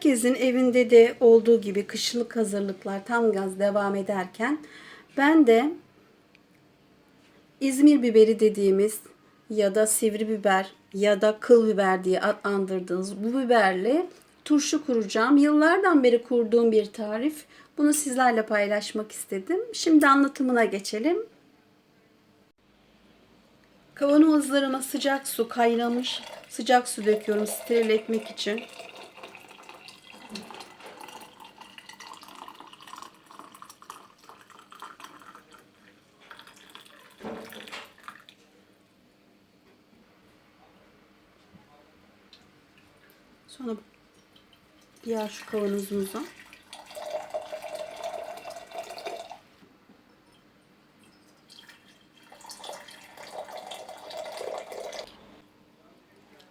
Herkesin evinde de olduğu gibi kışlık hazırlıklar tam gaz devam ederken ben de İzmir biberi dediğimiz ya da sivri biber ya da kıl biber diye adlandırdığınız bu biberle turşu kuracağım. Yıllardan beri kurduğum bir tarif. Bunu sizlerle paylaşmak istedim. Şimdi anlatımına geçelim. Kavanozlarıma sıcak su kaynamış sıcak su döküyorum steril etmek için. Sonra diğer şu kavanozumuza.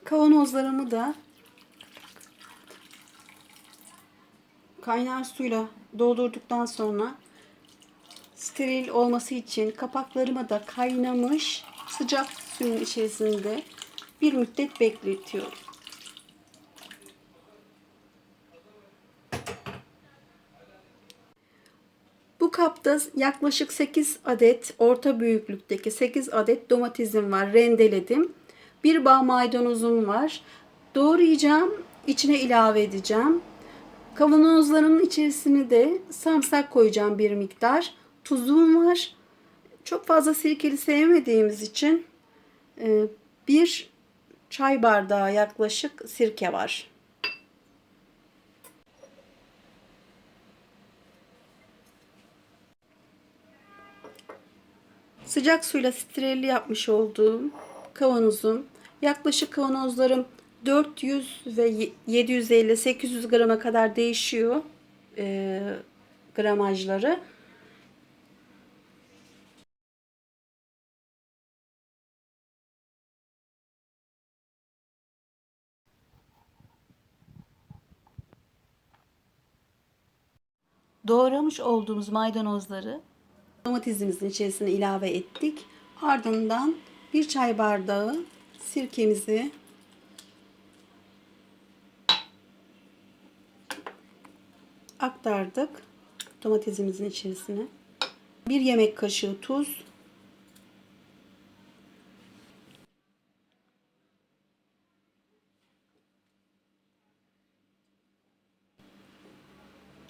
Kavanozlarımı da kaynar suyla doldurduktan sonra steril olması için kapaklarımı da kaynamış sıcak suyun içerisinde bir müddet bekletiyorum. Bu kapta yaklaşık 8 adet orta büyüklükteki 8 adet domatesim var. Rendeledim. Bir bağ maydanozum var. Doğrayacağım. içine ilave edeceğim. Kavanozlarımın içerisine de sarımsak koyacağım bir miktar. Tuzum var. Çok fazla sirkeli sevmediğimiz için e, bir çay bardağı yaklaşık sirke var. Sıcak suyla steril yapmış olduğum kavanozum. Yaklaşık kavanozlarım 400 ve 750-800 grama kadar değişiyor e, gramajları. Doğramış olduğumuz maydanozları domatesimizin içerisine ilave ettik. Ardından bir çay bardağı sirkemizi aktardık domatesimizin içerisine. Bir yemek kaşığı tuz.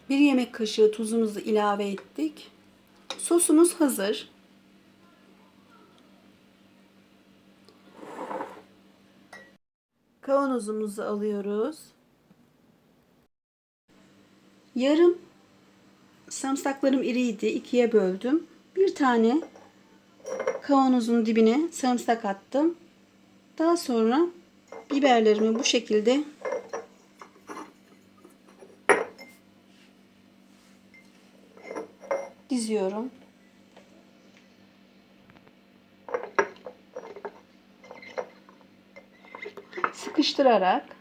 Bir yemek kaşığı tuzumuzu ilave ettik. Sosumuz hazır. Kavanozumuzu alıyoruz. Yarım sarımsaklarım iriydi. ikiye böldüm. Bir tane kavanozun dibine sarımsak attım. Daha sonra biberlerimi bu şekilde diziyorum. Sıkıştırarak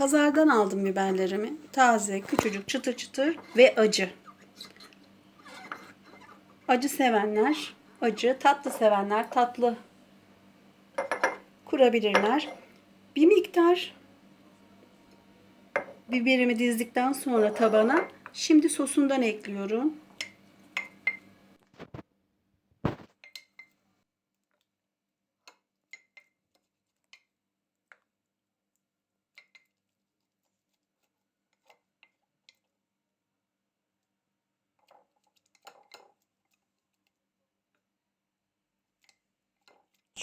Pazardan aldım biberlerimi. Taze, küçücük, çıtır çıtır ve acı. Acı sevenler acı, tatlı sevenler tatlı kurabilirler. Bir miktar biberimi dizdikten sonra tabana şimdi sosundan ekliyorum.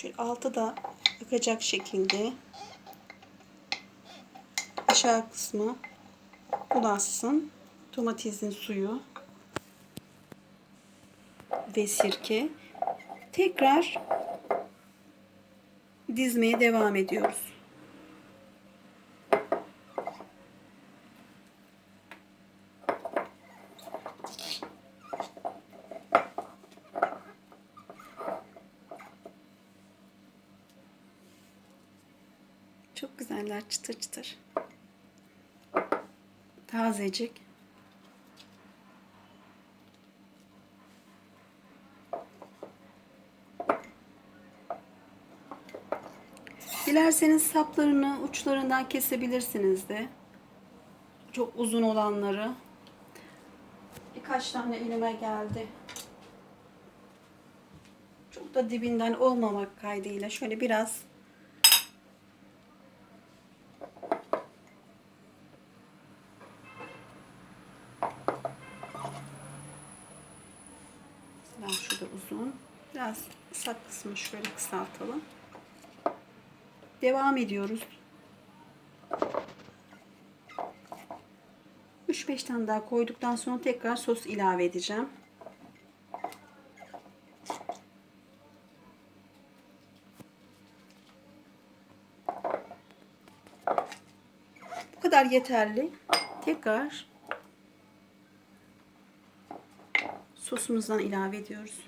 Şöyle altı da yakacak şekilde aşağı kısmı bulaşsın. Domatesin suyu ve sirke. Tekrar dizmeye devam ediyoruz. Çok güzeller çıtır çıtır. Tazecik. Dilerseniz saplarını uçlarından kesebilirsiniz de. Çok uzun olanları. Birkaç tane elime geldi. Çok da dibinden olmamak kaydıyla şöyle biraz Mesela şurada uzun. Biraz kısa kısmı şöyle kısaltalım. Devam ediyoruz. 3-5 tane daha koyduktan sonra tekrar sos ilave edeceğim. Bu kadar yeterli. Tekrar sosumuzdan ilave ediyoruz.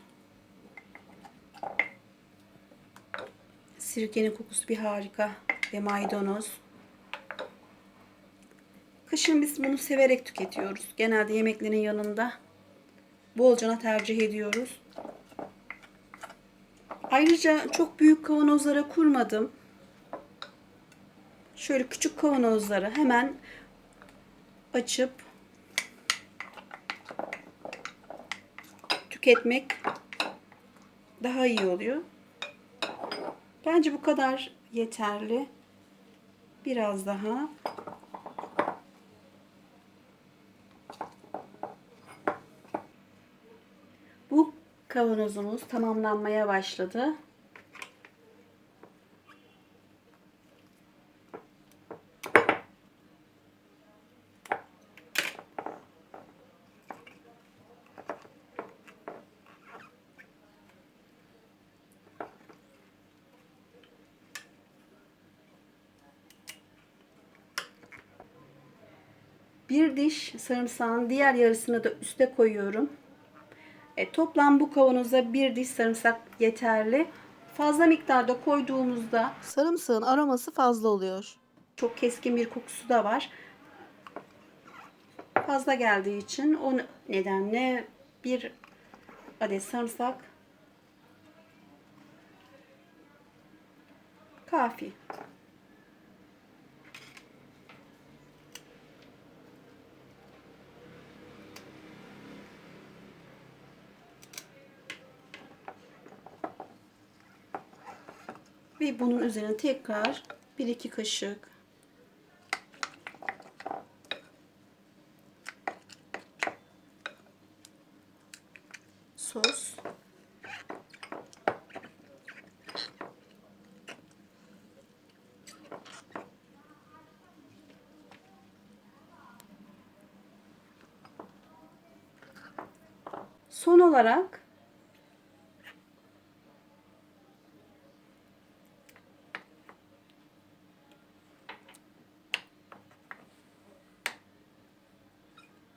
Sirkenin kokusu bir harika ve maydanoz. Kışın biz bunu severek tüketiyoruz. Genelde yemeklerin yanında bolcana tercih ediyoruz. Ayrıca çok büyük kavanozlara kurmadım. Şöyle küçük kavanozları hemen açıp tüketmek daha iyi oluyor. Bence bu kadar yeterli. Biraz daha. Bu kavanozumuz tamamlanmaya başladı. Bir diş sarımsağın diğer yarısını da üste koyuyorum. E, toplam bu kavanoza bir diş sarımsak yeterli. Fazla miktarda koyduğumuzda sarımsağın aroması fazla oluyor. Çok keskin bir kokusu da var. Fazla geldiği için o nedenle bir adet sarımsak kafi. Ve bunun üzerine tekrar 1-2 kaşık sos. Son olarak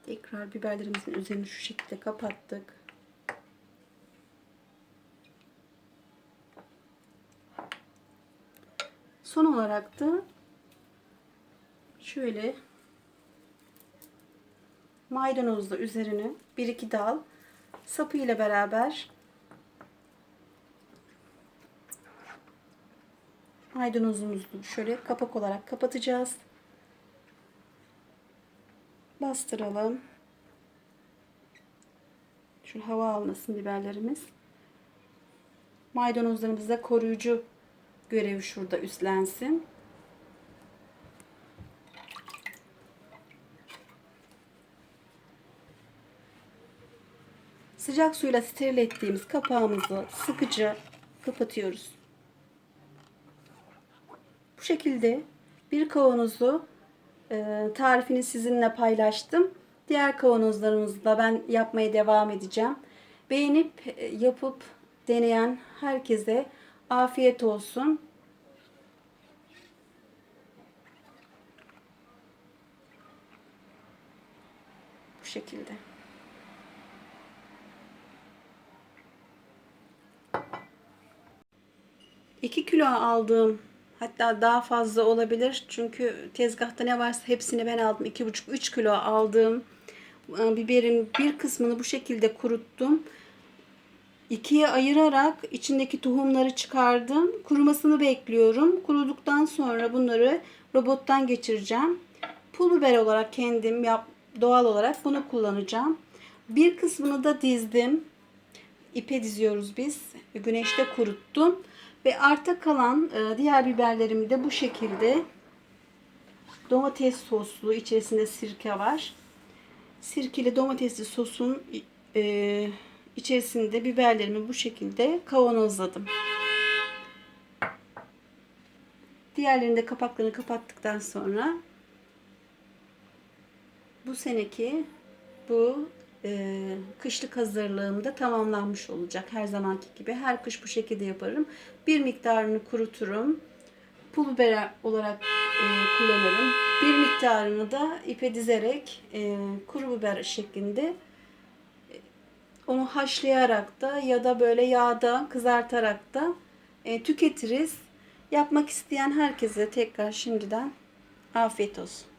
Tekrar biberlerimizin üzerini şu şekilde kapattık. Son olarak da şöyle maydanozla üzerine bir iki dal sapı ile beraber maydanozumuzu şöyle kapak olarak kapatacağız. Bastıralım. Şu hava almasın biberlerimiz. Maydanozlarımızda koruyucu görevi şurada üstlensin. Sıcak suyla steril ettiğimiz kapağımızı sıkıca kapatıyoruz. Bu şekilde bir kavanozu tarifini sizinle paylaştım. Diğer kavanozlarımızı da ben yapmaya devam edeceğim. Beğenip e, yapıp deneyen herkese afiyet olsun. Bu şekilde. İki kilo aldığım Hatta daha fazla olabilir. Çünkü tezgahta ne varsa hepsini ben aldım. 2,5-3 kilo aldığım e, biberin bir kısmını bu şekilde kuruttum. İkiye ayırarak içindeki tohumları çıkardım. Kurumasını bekliyorum. Kuruduktan sonra bunları robottan geçireceğim. Pul biber olarak kendim yap, doğal olarak bunu kullanacağım. Bir kısmını da dizdim. İpe diziyoruz biz. Güneşte kuruttum. Ve arta kalan e, diğer biberlerimi de bu şekilde domates soslu içerisinde sirke var. Sirkeli domatesli sosun e, içerisinde biberlerimi bu şekilde kavanozladım. Diğerlerinin de kapaklarını kapattıktan sonra bu seneki bu e, kışlık hazırlığım da tamamlanmış olacak her zamanki gibi. Her kış bu şekilde yaparım. Bir miktarını kuruturum. Pul biber olarak e, kullanırım. Bir miktarını da ipe dizerek e, kuru biber şeklinde e, onu haşlayarak da ya da böyle yağda kızartarak da e, tüketiriz. Yapmak isteyen herkese tekrar şimdiden afiyet olsun.